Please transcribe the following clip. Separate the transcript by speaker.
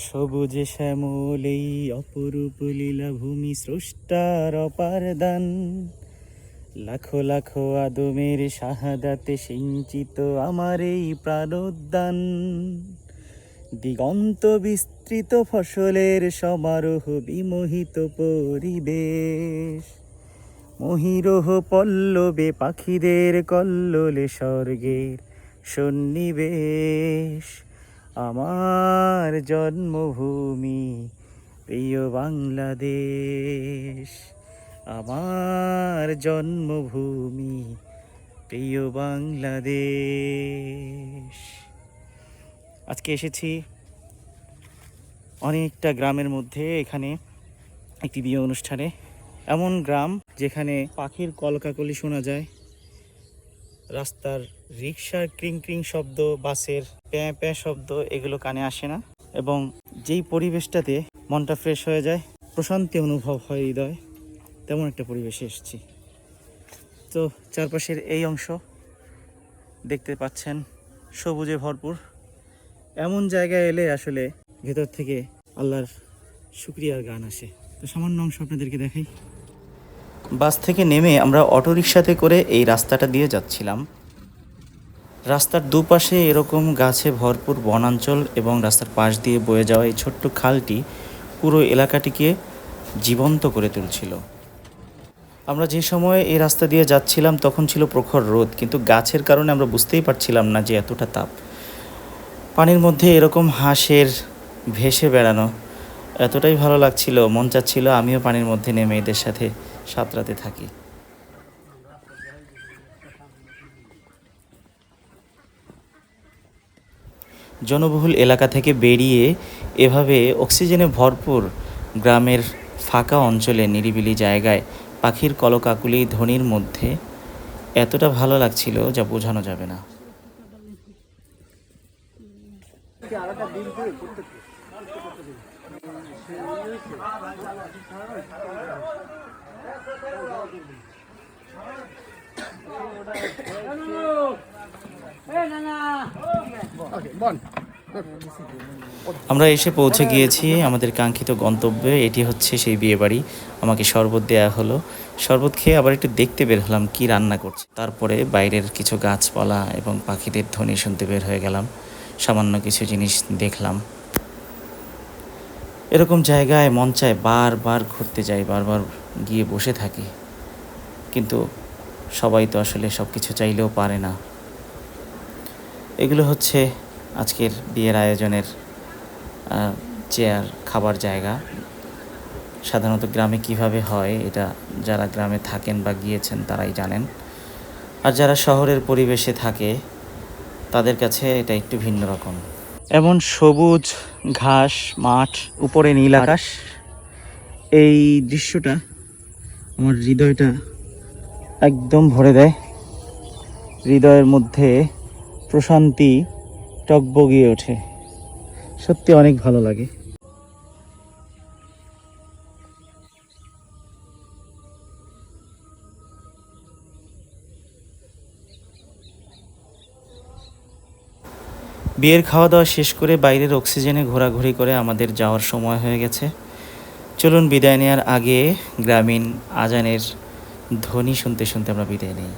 Speaker 1: সবুজে শ্যামল এই অপরূপ লীলা ভূমি স্রষ্টার অপার দান লাখো লাখো আদমের শাহাদাতে সিঞ্চিত আমার এই প্রাণোদ্যান। দিগন্ত বিস্তৃত ফসলের সমারোহ বিমোহিত পরিবেশ। মহিরোহ পল্লবে পাখিদের কল্লোলে স্বর্গের সন্নিবেশ। আমার জন্মভূমি, প্রিয় বাংলাদেশ। আমার জন্মভূমি, প্রিয় বাংলাদেশ। আজকে এসেছি অনেকটা গ্রামের মধ্যে, এখানে একটি বিয়ে অনুষ্ঠানে। এমন গ্রাম যেখানে পাখির কলকাকলি শোনা যায়। রাস্তার রিক্সার ক্রিং ক্রিং শব্দ, বাসের প্যাঁ প্যাঁ শব্দ, এগুলো কানে আসে না। এবং যেই পরিবেশটাতে মনটা ফ্রেশ হয়ে যায়, প্রশান্তি অনুভব হয় হৃদয়, তেমন একটা পরিবেশে এসেছি। তো চারপাশের এই অংশ দেখতে পাচ্ছেন, সবুজে ভরপুর। এমন জায়গায় এলে আসলে ভেতর থেকে আল্লাহর শুক্রিয়ার গান আসে। তো সামান্য অংশ আপনাদেরকে দেখাই। বাস থেকে নেমে আমরা অটোরিকশাতে করে এই রাস্তাটা দিয়ে যাচ্ছিলাম। রাস্তার দুপাশে এরকম গাছে ভরপুর বনাঞ্চল এবং রাস্তার পাশ দিয়ে বয়ে যাওয়া এই ছোট্ট খালটি পুরো এলাকাটিকে জীবন্ত করে তুলছিল। আমরা যে সময় এই রাস্তা দিয়ে যাচ্ছিলাম তখন ছিল প্রখর রোদ, কিন্তু গাছের কারণে আমরা বুঝতেই পারছিলাম না যে এতটা তাপ। পানির মধ্যে এরকম হাঁসের ভেসে বেড়ানো এতটাই ভালো লাগছিল, মন চাচ্ছিল আমিও পানির মধ্যে নেমে এদের সাথে সাঁতরাতে থাকি। জনবহুল এলাকা থেকে বেরিয়ে এভাবে অক্সিজেনে ভরপুর গ্রামের ফাঁকা অঞ্চলে নিরিবিলি জায়গায় পাখির কলকাকুলি ধ্বনির মধ্যে এতটা ভালো লাগছিল যা বোঝানো যাবে না। আমরা এসে পৌঁছে গিয়েছি আমাদের কাঙ্ক্ষিত গন্তব্যে। এটি হচ্ছে সেই বিয়ে বাড়ি আমাকে শরবত দেয়া হলো। শরবত খেয়ে আবার একটু দেখতে বের হলাম কি রান্না করছে। তারপরে বাইরের কিছু গাছপালা এবং পাখিদের ধ্বনি শুনতে বের হয়ে গেলাম। সামান্য কিছু জিনিস দেখলাম। এরকম জায়গায় মন চায় বারবার ঘুরতে যাই, বারবার গিয়ে বসে থাকি। কিন্তু সবাই তো আসলে সব কিছু চাইলেও পারে না। এগুলো হচ্ছে আজকের বিয়ের আয়োজনের চেয়ার খাবার জায়গা। সাধারণত গ্রামে কীভাবে হয় এটা যারা গ্রামে থাকেন বা গিয়েছেন তারাই জানেন। আর যারা শহরের পরিবেশে থাকে তাদের কাছে এটা একটু ভিন্ন রকম। এমন সবুজ ঘাস মাঠ উপরে নীল আকাশ এই দৃশ্যটা আমার হৃদয়টা একদম ভরে দেয়। হৃদয়ের মধ্যে প্রশান্তি টকবগিয়ে ওঠে। সত্যি অনেক ভালো লাগে। বিয়ের খাওয়া দাওয়া শেষ করে বাইরের অক্সিজেনে ঘোরাঘুরি করে আমাদের যাওয়ার সময় হয়ে গেছে। চলুন বিদায় নেওয়ার আগে গ্রামীণ আজানের ধ্বনি শুনতে শুনতে আমরা বিদায় নিই।